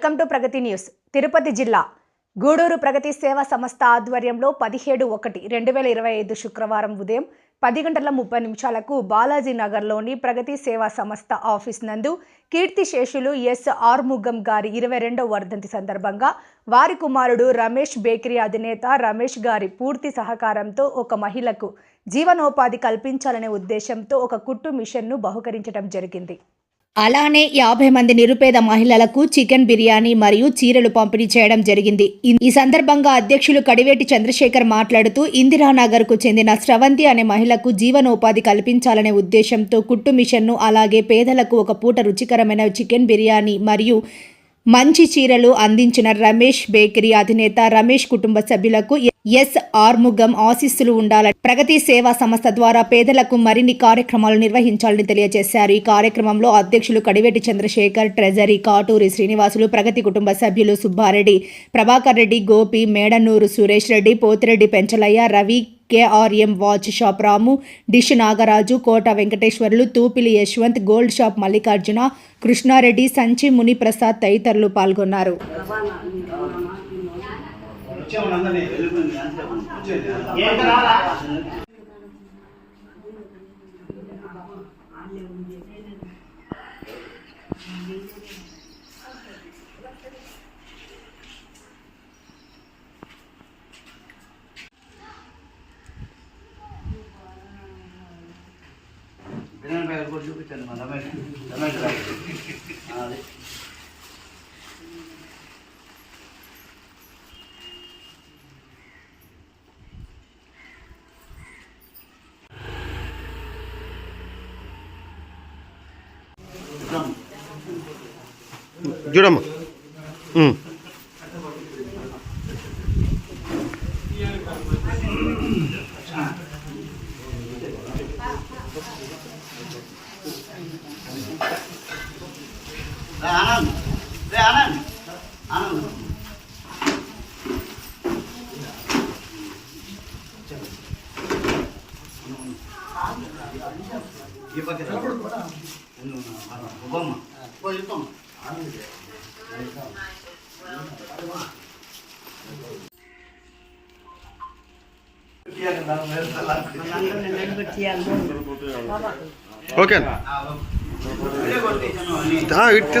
Welcome to Pragathi news. Tirupati జిల్లా గూడూరు ప్రగతి సేవా సంస్థ ఆధ్వర్యంలో పదిహేడు ఒకటి రెండు వేల ఇరవై ఐదు శుక్రవారం ఉదయం పది గంటల ముప్పై నిమిషాలకు బాలాజీ నగర్లోని ప్రగతి సేవా సంస్థ ఆఫీస్ నందు కీర్తి శేషులు ఎస్ ఆర్ముగం గారి ఇరవై రెండవ వర్ధంతి సందర్భంగా వారి కుమారుడు రమేష్ బేకరీ అధినేత రమేష్ గారి పూర్తి సహకారంతో ఒక మహిళకు జీవనోపాధి కల్పించాలనే ఉద్దేశంతో ఒక కుట్టు మిషన్ను బహుకరించడం జరిగింది. అలానే యాభై మంది నిరుపేద మహిళలకు చికెన్ బిర్యానీ మరియు చీరలు పంపిణీ చేయడం జరిగింది. ఈ సందర్భంగా అధ్యక్షులు కడివేటి చంద్రశేఖర్ మాట్లాడుతూ ఇందిరానగర్కు చెందిన స్రవంతి అనే మహిళకు జీవనోపాధి కల్పించాలనే ఉద్దేశంతో కుట్టు మిషన్ను అలాగే పేదలకు ఒక పూట రుచికరమైన చికెన్ బిర్యానీ మరియు మంచి చీరలు అందించిన రమేష్ బేకరీ అధినేత రమేష్ కుటుంబ సభ్యులకు ఎస్ ఆర్ముగం ఆశీస్సులు ఉండాలని ప్రగతి సేవా సంస్థ ద్వారా పేదలకు మరిన్ని కార్యక్రమాలు నిర్వహించాలని తెలియజేశారు. ఈ కార్యక్రమంలో అధ్యక్షులు కడివేటి చంద్రశేఖర్ ట్రెజరీ కాటూరి శ్రీనివాసులు ప్రగతి కుటుంబ సభ్యులు Subbareddy Prabhakar Reddy Gopi Medanuru Suresh Reddy Pothireddy Penchalaiah Ravi KRM watch shop Ramu dish Nagaraju Kota Venkateswarlu Tupili Yashwanth gold shop Mallikarjuna Krishnareddy Sanchi Muniprasad తదితరులు పాల్గొన్నారు. వచ్చేవాళ్ళందరినీ వెళ్ళిపోయింది అంతే వచ్చేది బిర్యానీ చూడమ్మా. ఈ పక్క బొమ్మ వెళ్తాం ఓకే అన్న. ఆ, ఇటు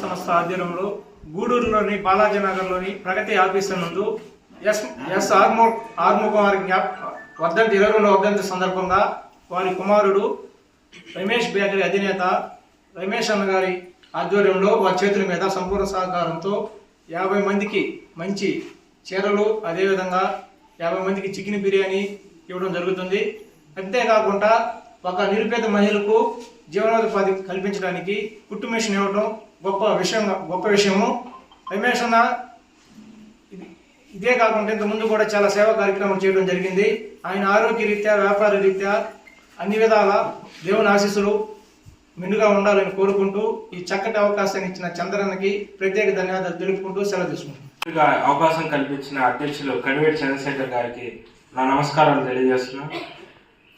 సంస్థ ఆధ్వర్యంలో గూడూరులోని బాలాజీ నగర్లోని ప్రగతి ఆఫీసు నందు ఎస్ ఎస్ ఆర్మో ఆర్ముఖం వారి జ్ఞాప వర్ధంతి ఇరవై రెండవ వర్ధంతి సందర్భంగా వారి కుమారుడు రమేష్ బేకరీ అధినేత రమేష్ అన్న గారి ఆధ్వర్యంలో వారి చేతుల మీద సంపూర్ణ సహకారంతో యాభై మందికి మంచి చీరలు అదేవిధంగా యాభై మందికి చికెన్ బిర్యానీ ఇవ్వడం జరుగుతుంది. అంతేకాకుండా ఒక నిరుపేద మహిళకు జీవనోపాధి కల్పించడానికి కుట్టు మిషన్ ఇవ్వడం గొప్ప విషయం గొప్ప విషయము. రమేష్ అన్న ఇది- ఇదే కాకుండా ఇంత ముందు కూడా చాలా సేవా కార్యక్రమం చేయడం జరిగింది. ఆయన ఆరోగ్య రీత్యా వ్యాపార రీత్యా అన్ని విధాల దేవుని ఆశీస్సులు మెండుగా ఉండాలని కోరుకుంటూ ఈ చక్కటి అవకాశాన్ని ఇచ్చిన చంద్రన్నకి ప్రత్యేక ధన్యవాదాలు తెలుపుకుంటూ సెలవు తీసుకుంటున్నాను అవకాశం కల్పించిన అధ్యక్షులు కడివేటి చంద్రశేఖర్ గారికి నా నమస్కారాలు తెలియజేస్తున్నాను.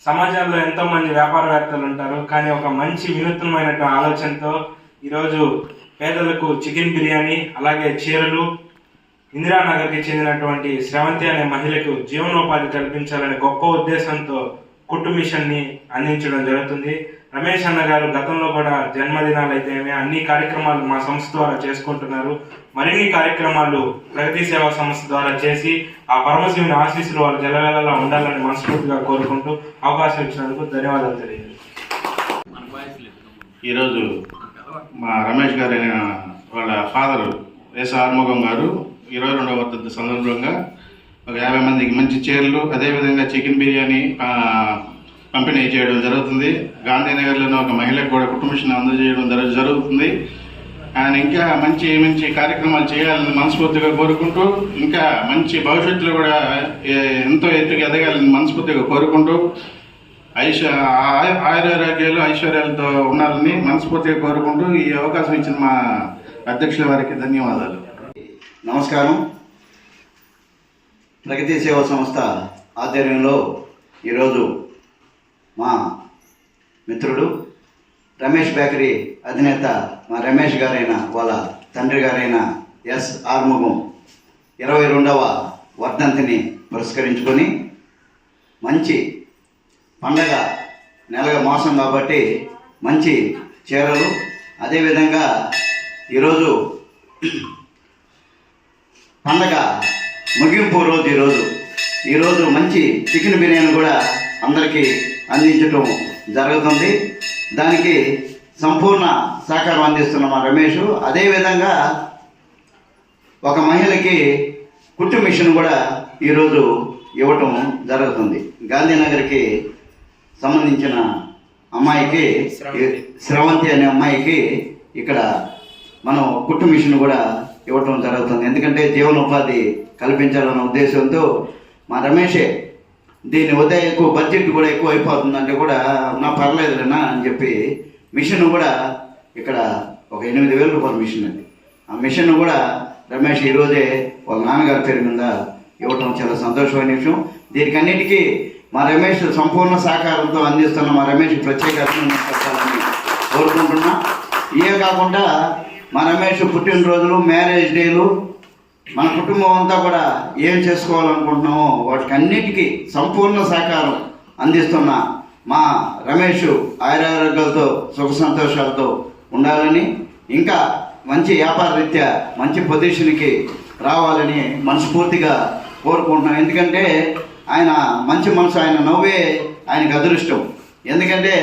సమాజంలో ఎంతో మంది వ్యాపారవేత్తలు ఉంటారు కానీ ఒక మంచి వినూత్నమైన ఆలోచనతో ఈరోజు పేదలకు చికెన్ బిర్యానీ అలాగే చీరలు ఇందిరానగర్కి చెందినటువంటి శ్రవంతి అనే మహిళకు జీవనోపాధి కల్పించాలనే గొప్ప ఉద్దేశంతో కుట్టు మిషన్ని అందించడం జరుగుతుంది. రమేష్ అన్న గారు గతంలో కూడా జన్మదినాలు అయితే అన్ని కార్యక్రమాలు మా సంస్థ ద్వారా చేసుకుంటున్నారు. మరిన్ని కార్యక్రమాలు ప్రగతి సేవా సంస్థ ద్వారా చేసి ఆ పరమశివుని ఆశీస్సులు వారు జలవేళలా ఉండాలని మనస్ఫూర్తిగా కోరుకుంటూ అవకాశం ఇచ్చినందుకు ధన్యవాదాలు తెలియజేస్తాను ఈరోజు మా రమేష్ గారి వాళ్ళ ఫాదర్ ఎస్ ఆర్ముఖం గారు ఇరవై రెండవ వర్ధంతి సందర్భంగా ఒక యాభై మందికి మంచి చీరలు అదేవిధంగా చికెన్ బిర్యానీ పంపిణీ చేయడం జరుగుతుంది. గాంధీనగర్లోనే ఒక మహిళకు కూడా కుటుంబిషన్ అందజేయడం జరుగుతుంది. ఆయన ఇంకా మంచి మంచి కార్యక్రమాలు చేయాలని మనస్ఫూర్తిగా కోరుకుంటూ ఇంకా మంచి భవిష్యత్తులో కూడా ఎంతో ఎత్తుకు ఎదగాలని మనస్ఫూర్తిగా కోరుకుంటూ ఐశ్వ ఆయురారోగ్యాలు ఐశ్వర్యాలతో ఉండాలని మనస్ఫూర్తిగా కోరుకుంటూ ఈ అవకాశం ఇచ్చిన మా అధ్యక్షుల వారికి ధన్యవాదాలు. నమస్కారం. ప్రగతి సేవా సంస్థ ఆధ్వర్యంలో ఈరోజు మా మిత్రుడు రమేష్ బేకరీ అధినేత మా రమేష్ గారైన వాళ్ళ తండ్రి గారైన ఎస్ ఆర్ముగం ఇరవై రెండవ వర్ధంతిని పురస్కరించుకొని మంచి పండగ నెలగా మాసం కాబట్టి మంచి చీరలు. అదేవిధంగా ఈరోజు పండగ ముగింపు రోజు ఈరోజు. ఈరోజు మంచి చికెన్ బిర్యానీ కూడా అందరికీ అందించడం జరుగుతుంది. దానికి సంపూర్ణ సహకారం అందిస్తున్న మా రమేష్. అదేవిధంగా ఒక మహిళకి కుట్టు మిషన్ కూడా ఈరోజు ఇవ్వటం జరుగుతుంది. గాంధీనగర్కి సంబంధించిన అమ్మాయికి శ్రవంతి. అనే అమ్మాయికి ఇక్కడ మనం కుట్టు మిషన్ కూడా ఇవ్వటం జరుగుతుంది. ఎందుకంటే జీవనోపాధి కల్పించాలన్న ఉద్దేశంతో మా రమేషే దీని వద్ద ఎక్కువ బడ్జెట్ కూడా ఎక్కువ అయిపోతుందంటే కూడా నా పర్లేదులేనా అని చెప్పి మిషన్ కూడా ఇక్కడ ఒక ఎనిమిది వేల రూపాయల మిషన్ అది ఆ మిషన్ కూడా రమేష్ ఈరోజే వాళ్ళ నాన్నగారి పేరు మీద ఇవ్వటం చాలా సంతోషమైన విషయం దీనికి అన్నిటికీ మా రమేష్ సంపూర్ణ సహకారంతో అందిస్తున్న మా రమేష్ ప్రత్యేక అభినందనలు చెప్పాలని కోరుకుంటున్నా. ఇవే కాకుండా మా రమేష్ పుట్టినరోజులు మ్యారేజ్ డేలు మన కుటుంబం అంతా కూడా ఏం చేసుకోవాలనుకుంటున్నామో వాటికి అన్నిటికీ సంపూర్ణ సహకారం అందిస్తున్న మా రమేష్ ఆయురారోగ్యాలతో సుఖ సంతోషాలతో ఉండాలని ఇంకా మంచి వ్యాపార రీత్యా మంచి పొజిషన్కి రావాలని మనస్ఫూర్తిగా కోరుకుంటున్నాం. ఎందుకంటే ఆయన మంచి మనసు ఆయన నవ్వే ఆయనకు అదృష్టం. ఎందుకంటే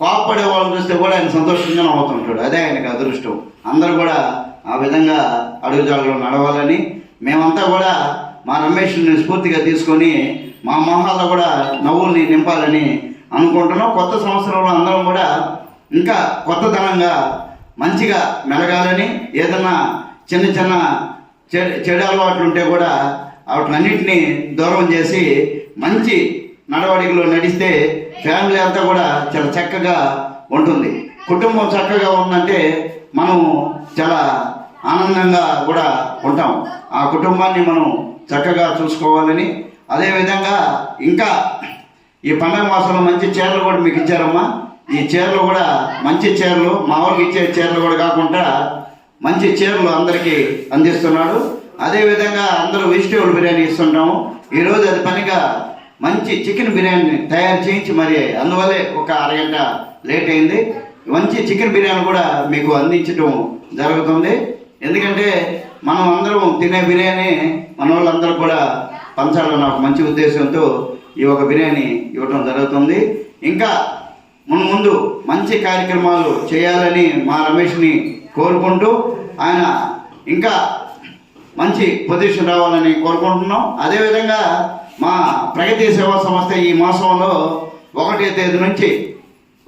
కోపడే వాళ్ళని చూస్తే కూడా ఆయన సంతోషంగా నవ్వుతుంటాడు అదే ఆయనకు అదృష్టం. అందరూ కూడా ఆ విధంగా అడుగుజాడలో నడవాలని మేమంతా కూడా మా రమేష్ని స్ఫూర్తిగా తీసుకొని మా మొహాల్లో కూడా నవ్వుల్ని నింపాలని అనుకుంటున్నాం. కొత్త సంవత్సరంలో అందరం కూడా ఇంకా కొత్తదనంగా మంచిగా మెలగాలని ఏదన్నా చిన్న చిన్న చెడు చెడు అలవాట్లు ఉంటే కూడా వాటినన్నింటినీ దూరం చేసి మంచి నడవడికలో నడిస్తే ఫ్యామిలీ అంతా కూడా చాలా చక్కగా ఉంటుంది. కుటుంబం చక్కగా ఉందంటే మనం చాలా ఆనందంగా కూడా ఉంటాం. ఆ కుటుంబాన్ని మనం చక్కగా చూసుకోవాలని. అదేవిధంగా ఇంకా ఈ పండగ మాసంలో మంచి చీరలు కూడా మీకు ఇచ్చారమ్మా. ఈ చీరలు కూడా మంచి చీరలు మామూలుగా ఇచ్చే చీరలు కూడా కాకుండా మంచి చీరలు అందరికీ అందిస్తున్నాడు. అదేవిధంగా అందరూ వెజిటేబుల్ బిర్యానీ ఇస్తుంటాము. ఈరోజు అది పనిగా మంచి చికెన్ బిర్యానీ తయారు చేయించి మరి అందువల్లే ఒక అరగంట లేట్ అయింది. మంచి చికెన్ బిర్యానీ కూడా మీకు అందించడం జరుగుతుంది. ఎందుకంటే మనం అందరం తినే బిర్యానీ మన వాళ్ళందరూ కూడా పంచాలని ఒక మంచి ఉద్దేశంతో ఈ ఒక బిర్యానీ ఇవ్వటం జరుగుతుంది. ఇంకా మున్ ముందు మంచి కార్యక్రమాలు చేయాలని మా రమేష్ని కోరుకుంటూ ఆయన ఇంకా మంచి పొజిషన్ రావాలని కోరుకుంటున్నాం. అదేవిధంగా మా ప్రగతి సేవా సంస్థ ఈ మాసంలో ఒకటే తేదీ నుంచి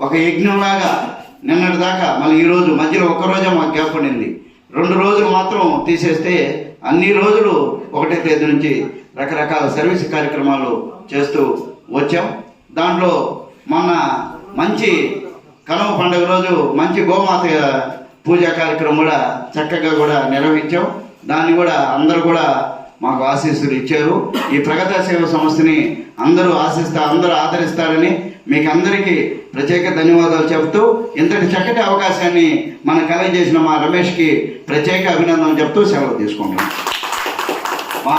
ఒక యజ్ఞంలాగా నిన్నటి దాకా మళ్ళీ ఈ రోజు మధ్యలో ఒక్క రోజే మాకు గ్యాప్ ఉండింది. రెండు రోజులు మాత్రం తీసేస్తే అన్ని రోజులు ఒకటే తేదీ నుంచి రకరకాల సర్వీస్ కార్యక్రమాలు చేస్తూ వచ్చాం. దాంట్లో మొన్న మంచి కనుమ పండుగ రోజు మంచి గోమాత పూజా కార్యక్రమం కూడా చక్కగా కూడా నిర్వహించాం. దాన్ని కూడా అందరూ కూడా మాకు ఆశీస్సులు ఇచ్చారు. ఈ ప్రగత సేవ సంస్థని అందరూ ఆశిస్తా అందరూ ఆదరిస్తారని మీకు అందరికీ ప్రత్యేక ధన్యవాదాలు చెప్తూ ఇంతటి చక్కటి అవకాశాన్ని మన కలగజేసిన మా రమేష్కి ప్రత్యేక అభినందనలు చెప్తూ సెలవు తీసుకుంటున్నాం. మా